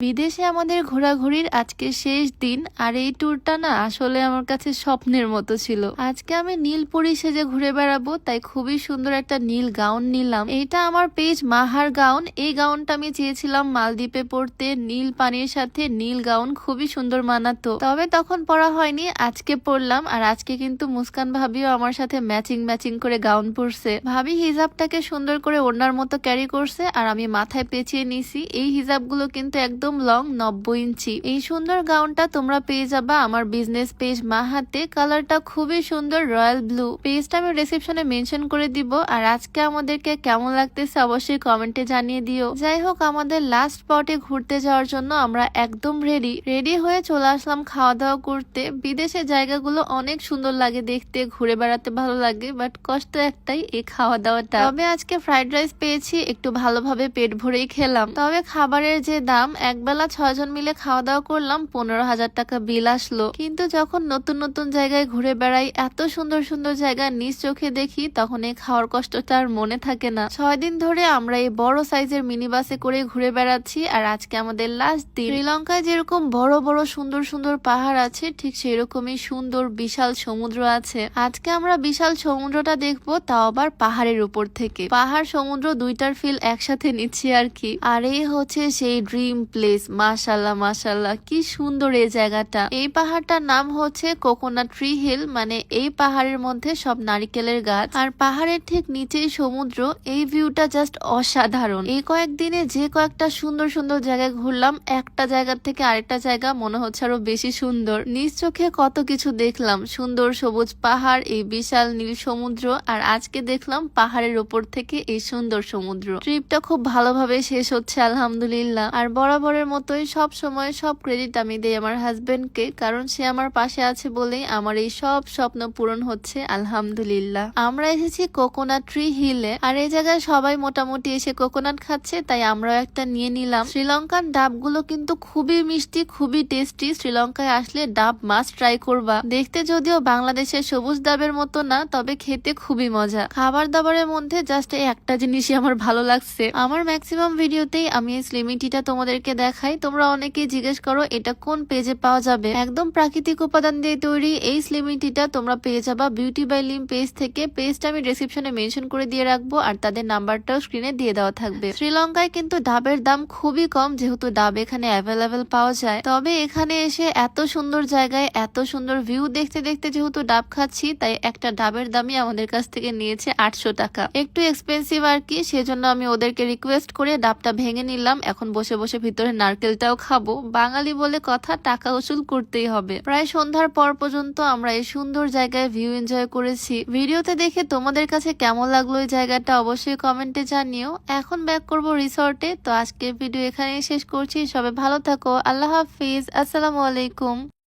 বিদেশে আমাদের ঘোরাঘুরির আজকে শেষ দিন, আর এই ট্যুরটা না আসলে আমার কাছে স্বপ্নের মতো ছিল। আজকে আমি নীল পরি সেজে ঘুরে বেড়াবো, তাই খুবই সুন্দর একটা নীল গাউন নিলাম। এটা আমার পেজ মাহার গাউন। এই গাউনটা আমি চেয়েছিলাম মালদ্বীপে পড়তে। নীল পানির সাথে নীল গাউন খুবই সুন্দর মানাতো। তবে তখন পরা হয়নি, আজকে পরলাম আর আজকে কিন্তু মুস্কান ভাবিও আমার সাথে ম্যাচিং ম্যাচিং করে গাউন পরছে। ভাবি হিজাবটাকে সুন্দর করে ওড়নার মতো ক্যারি করছে, আর আমি মাথায় পেঁচিয়ে নিছি। এই হিজাবগুলো কিন্তু একদম লং নব্বই ইঞ্চি। এই সুন্দর গাউনটা তোমরা পেয়ে যাবা আমার বিজনেস পেজ মাহাতে। কালারটা খুবই সুন্দর রয়্যাল ব্লু পেজটা আমি রিসেপশনে মেনশন করে দিব। আর আজকে আমাদেরকে কেমন লাগতেছে অবশ্যই কমেন্টে জানিয়ে দিও। যাই হোক, আমাদের লাস্ট স্পটে ঘুরতে যাওয়ার জন্য আমরা একদম রেডি রেডি হয়ে চলে আসলাম খাওয়া দাওয়া করতে। বিদেশের জায়গাগুলো অনেক সুন্দর লাগে দেখতে, ঘুরে বেড়াতে ভালো লাগে বাট কষ্ট একটাই এই খাওয়া দাওয়াটা তবে আজকে ফ্রাইড রাইস পেয়েছি, একটু ভালোভাবে পেট ভরেই খেলাম। তবে খাবারের যে দাম একবেলা ছয়জন মিলে খাওয়া দাওয়া করলাম, পনেরো হাজার টাকা বিল আসলো। কিন্তু যখন নতুন নতুন জায়গায় ঘুরে বেড়াই, এত সুন্দর সুন্দর জায়গা নিজ চোখে দেখি, তখন এই খাওয়ার কষ্টটা আর মনে থাকে না। ছয় দিন ধরে আমরা এই বড় সাইজের মিনি বাসে করে ঘুরে বেড়াচ্ছি, আর আজকে আমাদের লাস্ট দিন। শ্রীলঙ্কায় যেরকম বড় বড় সুন্দর সুন্দর পাহাড় আছে, ঠিক সেরকমই সুন্দর বিশাল সমুদ্র আছে। আজকে আমরা বিশাল সমুদ্রটা দেখব, তাও আবার পাহাড়ের উপর থেকে। পাহাড়, সমুদ্র দুইটার ফিল একসাথে নিচ্ছি আর কি। আর এই হচ্ছে সেই ড্রিম প্লেস মাশাল্লাহ মাশাল্লাহ কি সুন্দর এই জায়গাটা। এই পাহাড়টার নাম হচ্ছে কোকোনাট ট্রি হিল মানে এই পাহাড়ের মধ্যে সব নারিকেলের গাছ। আর পাহাড়ের ঠিক নিচেই সমুদ্র, এই ভিউটা জাস্ট অসাধারণ। এই কয়েকদিনে যে কয়েকটা সুন্দর সুন্দর জায়গায় ঘুরলাম, একটা জায়গা থেকে আরেকটা জায়গা মনে হচ্ছে আরও বেশি সুন্দর। নিজ চোখে কত কিছু দেখলাম, সুন্দর সবুজ পাহাড়, এই বিশাল নীল সমুদ্র, আর আজকে দেখলাম পাহাড়ের ওপর থেকে এই সুন্দর সমুদ্র। ট্রিপটা খুব ভালোভাবে শেষ হচ্ছে, আলহামদুলিল্লাহ। আর বরাবরের মতোই সব সময় সব ক্রেডিট আমি দেই আমার হাজবেন্ডকে কারণ সে আমার পাশে আছে বলেই আমার এই সব স্বপ্ন পূরণ হচ্ছে, আলহামদুলিল্লাহ। আমরা এসেছি কোকোনাট ট্রি হিলে আর এই জায়গায় সবাই মোটামুটি এসে কোকোনাট খাচ্ছে, তাই আমরাও একটা নিয়ে নিলাম। শ্রীলঙ্কান ডাবগুলো কিন্তু খুবই মিষ্টি, খুবই টেস্টি শ্রীলঙ্কায় আসলে ডাব মাছ ট্রাই করবা। দেখতে যদিও বাংলাদেশের সবুজ ডাবের মতো না, তবে খেতে খুবই মজা। খাবার দাবারের মধ্যে জাস্ট একটা জিনিসই আমার ভালো লাগছে। আমার ম্যাক্সিমাম ভিডিওতেই আমি এই স্লিমিটিটা তোমাদেরকে দেখাই তোমরা অনেকেই জিজ্ঞেস করো, এটা কোন পেজে পাওয়া যাবে? একদম প্রাকৃতিক উপাদান দিয়ে তৈরি এই স্লিমিটিটা তোমরা পেয়ে যাবা বিউটি বাই লিম পেজ থেকে। পেজটা আমি ডিসক্রিপশনে মেনশন করে দিয়ে রাখব আর তাদের নাম্বারটাও স্ক্রিনে দিয়ে দেওয়া থাকবে। শ্রীলঙ্কায় কিন্তু ডাবের দাম খুবই কম, যেহেতু ডাব এখানে অ্যাভেলেবেল পাওয়া যায়। তবে এখানে এসে এত সুন্দর জায়গায়, এত সুন্দর ভিউ দেখতে দেখতে যেহেতু ডাব খাচ্ছি, তাই একটা ডাবের দামই আমাদের কাছ থেকে নিয়েছে আটশো টাকা। একটু এক্সপেন্সিভ আর কি, সেজন্য আমি ওদেরকে রিকোয়েস্ট করে ডাবটা ভেঙে নিলাম। এখন বসে বসে ভিতরে নারকেলটাও খাব। বাঙালি বলে কথা, টাকা উসুল করতেই হবে। প্রায় সন্ধ্যার পর পর্যন্ত আমরা এই সুন্দর জায়গায় ভিউ এনজয় করেছি। ভিডিওতে দেখে তোমাদের কাছে কেমন লাগল এই জায়গাটা অবশ্যই কমেন্টে জানিও। এখন ব্যাক করব রিসর্টে তো আজকের ভিডিও এখানেই শেষ করছি। সবাই ভালো থাকো। আল্লাহ হাফিজ। আসসালামু আলাইকুম।